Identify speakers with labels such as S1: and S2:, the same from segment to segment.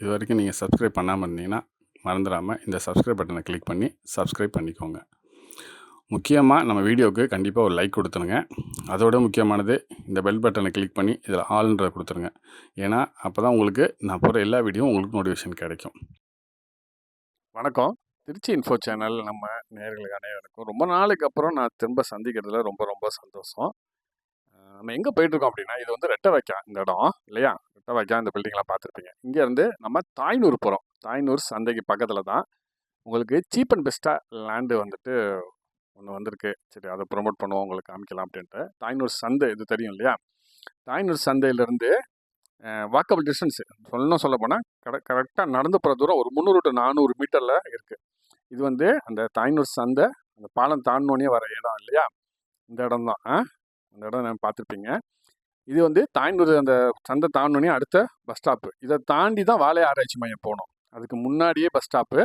S1: இது வரைக்கும் நீங்கள் சப்ஸ்கிரைப் பண்ணாமல் இருந்தீங்கன்னா மறந்துடாமல் இந்த சப்ஸ்கிரைப் பட்டனை கிளிக் பண்ணி சப்ஸ்கிரைப் பண்ணிக்கோங்க. முக்கியமாக நம்ம வீடியோவுக்கு கண்டிப்பாக ஒரு லைக் கொடுத்துருங்க. அதோட முக்கியமானது இந்த பெல் பட்டனை கிளிக் பண்ணி இதில் ஆளுன்றதை கொடுத்துருங்க. ஏன்னா அப்போ தான் உங்களுக்கு நான் போகிற எல்லா வீடியோவும் உங்களுக்கு நோட்டிஃபிகேஷன் கிடைக்கும்.
S2: வணக்கம். திருச்சி இன்ஃபோ சேனல் நம்ம நேர்களுக்கு அனைவருக்கும் ரொம்ப நாளைக்கு அப்புறம் நான் திரும்ப சந்திக்கிறதுல ரொம்ப ரொம்ப சந்தோஷம். நம்ம எங்கே போயிட்டுருக்கோம் அப்படின்னா இது வந்து ரெட்டை வைக்கா இந்த இடம் இல்லையா? ரெட்டை வைக்கா இந்த பில்டிங்லாம் பார்த்துருப்பீங்க. இங்கேருந்து நம்ம தாய்னூர் போகிறோம் தாய்னூர் சந்தைக்கு பக்கத்தில் தான் உங்களுக்கு சீப் அண்ட் பெஸ்ட்டாக லேண்டு வந்துட்டு ஒன்று வந்திருக்கு. சரி அதை ப்ரொமோட் பண்ணுவோம் உங்களுக்கு காமிக்கலாம் அப்படின்ட்டு. தாய்னூர் சந்தை இது தெரியும் இல்லையா? தாய்னூர் சந்தையிலேருந்து வாக்கபிள் டிஸ்டன்ஸு சொல்லணும் சொல்ல போனால் கரெ கரெக்டாக நடந்து போகிற தூரம் ஒரு முந்நூறு டு நானூறு மீட்டரில் இருக்குது இது வந்து அந்த தாய்னூர் சந்தை அந்த பாலம் தாண்டினோடனே வர இடம் இல்லையா? இந்த இடம் தான் ஆ? அந்த இடம் நான் பார்த்துருப்பீங்க. இது வந்து தாய்னூர் அந்த சந்தை தாண்டினோடனே அடுத்த பஸ் ஸ்டாப்பு இதை தாண்டி தான் வாழை ஆராய்ச்சி மையம் போகணும் அதுக்கு முன்னாடியே பஸ் ஸ்டாப்பு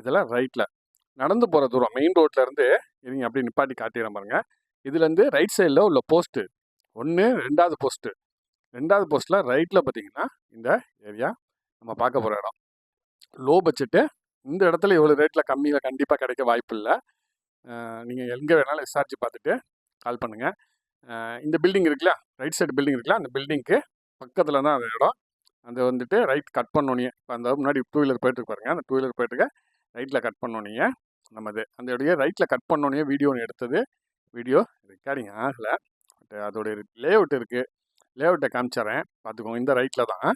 S2: இதில் ரைட்டில் நடந்து போகிற தூரம் மெயின் ரோட்லேருந்து இருங்க அப்படியே நிப்பாட்டி காட்டிடுறேன் பாருங்க. இதுலேருந்து ரைட் சைடில் உள்ள போஸ்ட்டு ஒன்று ரெண்டாவது போஸ்ட்டு ரெண்டாவது போஸ்ட்டில் ரைட்டில் பார்த்தீங்கன்னா இந்த ஏரியா நம்ம பார்க்க போகிற இடம். லோ பட்ஜெட்டு இந்த இடத்துல இவ்வளோ ரேட்டில் கம்மியில் கண்டிப்பாக கிடைக்க வாய்ப்பு இல்லை. நீங்கள் எங்கே வேணாலும் விசாரித்து பார்த்துட்டு கால் பண்ணுங்கள் இந்த பில்டிங் இருக்குல்ல? ரைட் சைடு பில்டிங் இருக்குல்ல? அந்த பில்டிங்க்கு பக்கத்தில் தான் அந்த இடம். அந்த வந்துட்டு ரைட் கட் பண்ணோன்னே இப்போ அந்த முன்னாடி டூ வீலர் போயிட்டு பாருங்க. அந்த டூ வீலர் போயிட்டுருக்க ரைட்டில் கட் பண்ணோன்னே நம்மது அந்த இடைய ரைட்டில் கட் பண்ணோன்னே வீடியோ எடுத்தது. வீடியோ ரெக்கார்டிங் ஆகலை பட் அதோடைய லே அவுட் இருக்குது லே அவுட்டை காமிச்சிட்றேன் பார்த்துக்கோங்க. இந்த ரைட்டில் தான்.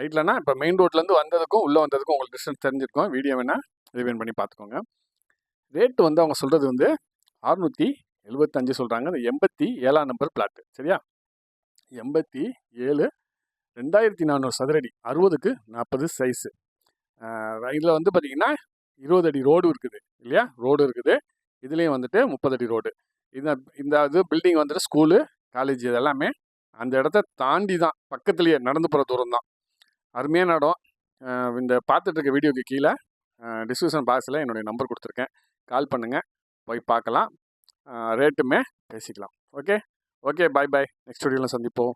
S2: ரைட்லனா இப்போ மெயின் ரோட்லேருந்து வந்ததுக்கும் உள்ளே வந்ததுக்கும் உங்களுக்கு டிஸ்டன்ஸ் தெரிஞ்சிருக்கும். வீடியோ வேணால் ரிவைன் பண்ணி பார்த்துக்கோங்க. ரேட்டு வந்து அவங்க சொல்கிறது வந்து அறுநூற்றி எழுபத்தஞ்சு சொல்கிறாங்க அந்த எண்பத்தி ஏழாம் நம்பர் பிளாட்டு சரியா? எண்பத்தி ஏழு ரெண்டாயிரத்தி நானூறு சதுரடி. அறுபதுக்கு நாற்பது சைஸு இதில் வந்து பார்த்திங்கன்னா இருபது அடி ரோடு இருக்குது. இல்லையா? ரோடு இருக்குது. இதுலேயும் வந்துட்டு முப்பது அடி ரோடு இந்த இந்த இது பில்டிங் வந்துட்டு ஸ்கூலு காலேஜ் இது எல்லாமே அந்த இடத்த தாண்டி தான் பக்கத்துலேயே நடந்து போகிற தூரம் தான். அருமையான இடம். இந்த பார்த்துட்டு இருக்க வீடியோக்கு கீழே டிஸ்கிரிப்ஷன் பாக்ஸில் என்னுடைய நம்பர் கொடுத்துருக்கேன். கால் பண்ணுங்கள் போய் பார்க்கலாம். ரேட்டுமே பேசிக்கலாம். Okay okay bye bye next வீடியோவில் சந்திப்போம்.